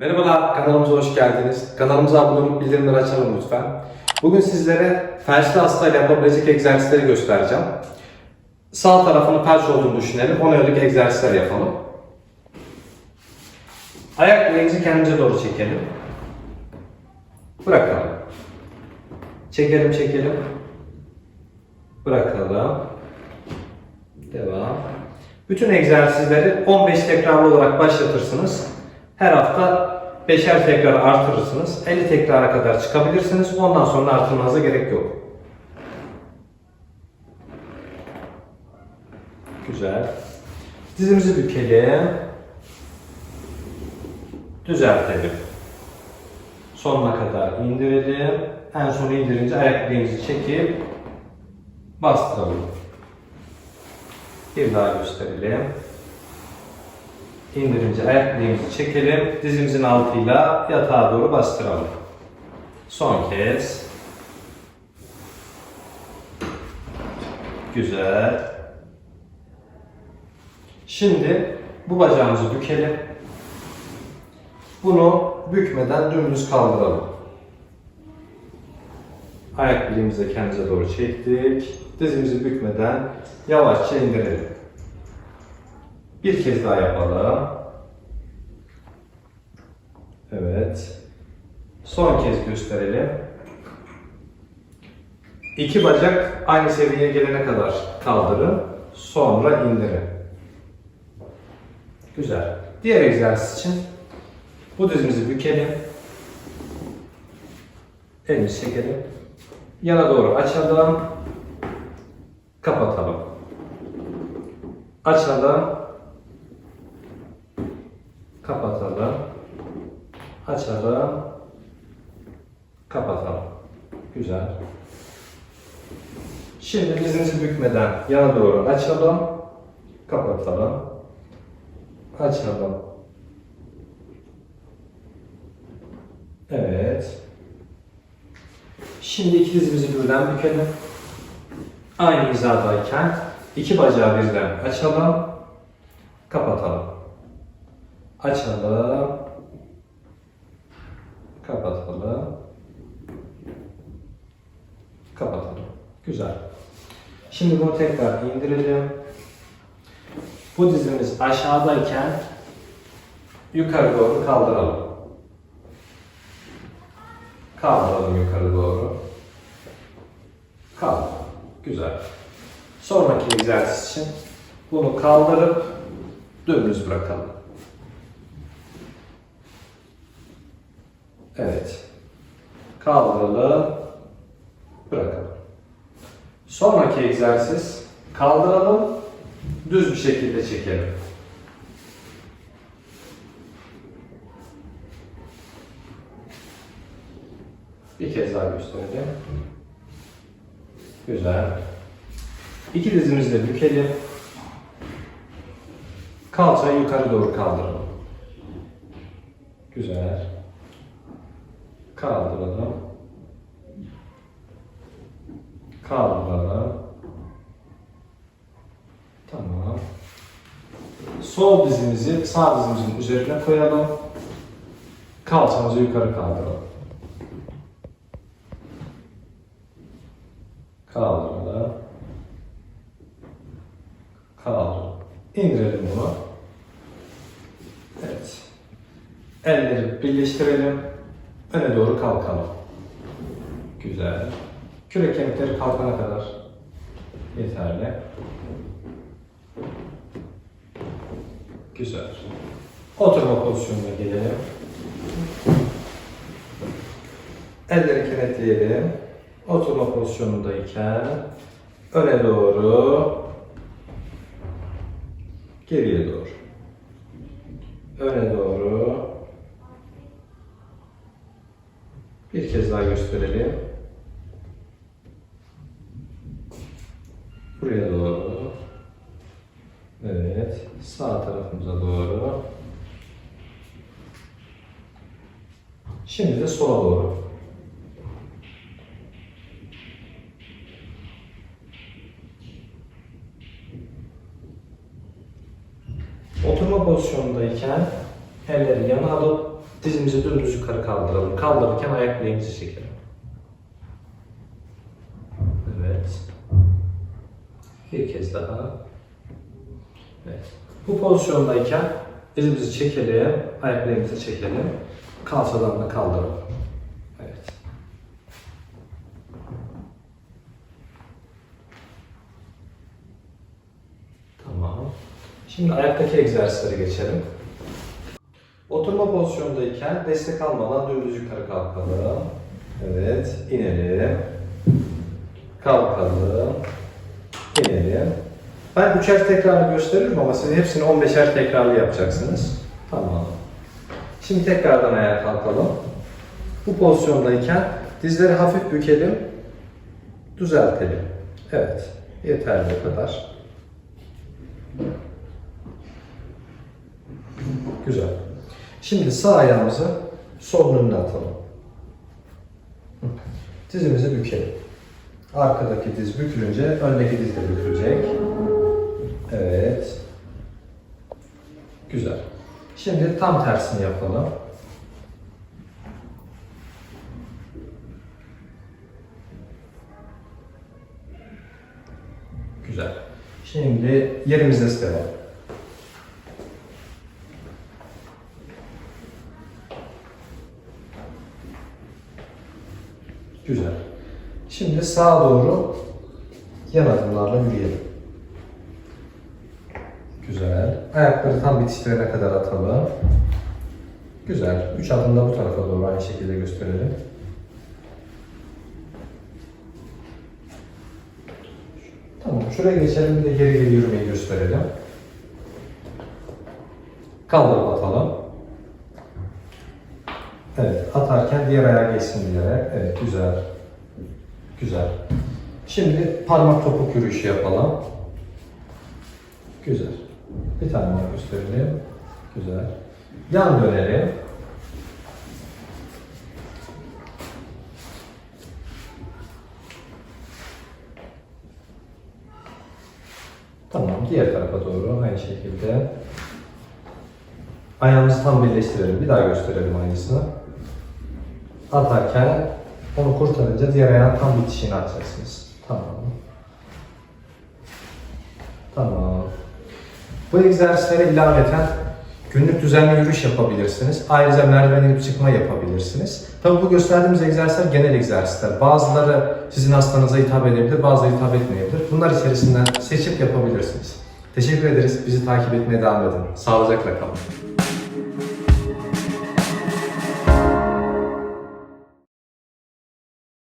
Merhabalar, kanalımıza hoş geldiniz. Kanalımıza abone olup bildirimleri açalım lütfen. Bugün sizlere felçli hastayla yapabilecek egzersizleri göstereceğim. Sağ tarafını felç olduğunu düşünelim. Ona yönelik egzersizler yapalım. Ayak bileğimizi kendimize doğru çekelim. Bırakalım. Çekelim, çekelim. Bırakalım. Devam. Bütün egzersizleri 15 tekrarlı olarak başlatırsınız. Her hafta 5'er tekrar artırırsınız. 50 tekrara kadar çıkabilirsiniz. Ondan sonra artırmanıza gerek yok. Güzel. Dizimizi bükelim. Düzeltelim. Sonuna kadar indirelim. En son indirince ayak bileğimizi çekip bastıralım. Bir daha gösterelim. İndirince ayak bileğimizi çekelim. Dizimizin altıyla yatağa doğru bastıralım. Son kez. Güzel. Şimdi bu bacağımızı bükelim. Bunu bükmeden dümdüz kaldıralım. Ayak bileğimizi kendimize doğru çektik. Dizimizi bükmeden yavaşça indirelim. Bir kez daha yapalım. Evet. Son kez gösterelim. İki bacak aynı seviyeye gelene kadar kaldırın. Sonra indirin. Güzel. Diğer egzersiz için bu dizimizi bükelim. Elimizi çekelim. Yana doğru açalım. Kapatalım. Açalım. Kapatalım. Açalım. Kapatalım. Güzel. Şimdi dizimizi bükmeden yana doğru açalım. Kapatalım. Açalım. Evet. Şimdi iki dizimizi birden bükelim. Aynı hizadayken iki bacağı birden açalım. Kapatalım. Açalım. Kapatalım. Kapatalım. Güzel. Şimdi bunu tekrar indirelim. Bu dizimiz aşağıdayken yukarı doğru kaldıralım. Kaldıralım yukarı doğru. Kaldır. Güzel. Sonraki egzersiz için bunu kaldırıp dümdüz bırakalım. Evet. Kaldıralım. Bırakalım. Sonraki egzersiz kaldıralım. Düz bir şekilde çekelim. Bir kez daha gösterelim. Güzel. İki dizimizi de bükelim. Kalçayı yukarı doğru kaldıralım. Güzel. Kaldıralım. Kaldıralım. Tamam. Sol dizimizi sağ dizimizin üzerine koyalım. Kalçamızı yukarı kaldıralım. Kaldıralım. Kaldıralım. İndirelim bunu. Evet. Elleri birleştirelim. Öne doğru kalkalım. Güzel. Kürek kemikleri kalkana kadar yeterli. Güzel. Oturma pozisyonuna gelelim. Elleri kenetleyelim. Oturma pozisyonundayken öne doğru geriye doğru öne doğru bir kez daha gösterelim. Buraya doğru. Evet. Sağ tarafımıza doğru. Şimdi de sola doğru. Oturma pozisyonundayken elleri alıp Dizimizi dümdüz yukarı kaldıralım. Kaldırırken ayak bileğimizi çekelim. Evet. Bir kez daha. Evet. Bu pozisyondayken elimizi çekelim, ayak bileğimizi çekelim. Kalçadan da kaldıralım. Evet. Tamam. Şimdi ayaktaki egzersizlere geçelim. Oturma pozisyondayken destek almadan dümdüz yukarı kalkalım. Evet, inelim. Kalkalım. İnelim. Ben üçer tekrarlı gösteririm ama siz hepsini 15'er tekrarlı yapacaksınız. Tamam. Şimdi tekrardan ayağa kalkalım. Bu pozisyondayken dizleri hafif bükelim. Düzeltelim. Evet. Yeterli o kadar. Güzel. Şimdi sağ ayağımızı solun önüne atalım. Dizimizi bükelim. Arkadaki diz bükülünce öndeki diz de bükülecek. Evet. Güzel. Şimdi tam tersini yapalım. Güzel. Şimdi yerimizde devam. Güzel. Şimdi sağa doğru yan adımlarla yürüyelim. Güzel. Ayakları tam bitiştirene kadar atalım. Güzel. Üç adımda bu tarafa doğru aynı şekilde gösterelim. Tamam. Şuraya geçelim. De geri geri yürümeyi gösterelim. Kaldırıp atalım. Evet. Atarken diğer ayağa geçsin diyerek. Evet. Güzel. Güzel. Şimdi parmak topuk yürüyüşü yapalım. Güzel. Bir tane daha gösterelim. Güzel. Yan dönelim. Tamam. Diğer tarafa doğru aynı şekilde. Ayağımızı tam birleştirelim. Bir daha gösterelim aynısını. Atarken onu kurtarınca diğer ayağın tam bitişini atacaksınız. Tamam. Tamam. Bu egzersizlere ilaveten günlük düzenli yürüyüş yapabilirsiniz. Ayrıca merdiven inip çıkma yapabilirsiniz. Tabii bu gösterdiğimiz egzersizler genel egzersizler. Bazıları sizin hastanıza hitap edebilir, bazıları hitap etmeyebilir. Bunlar içerisinden seçip yapabilirsiniz. Teşekkür ederiz. Bizi takip etmeye devam edin. Sağlıcakla kalın.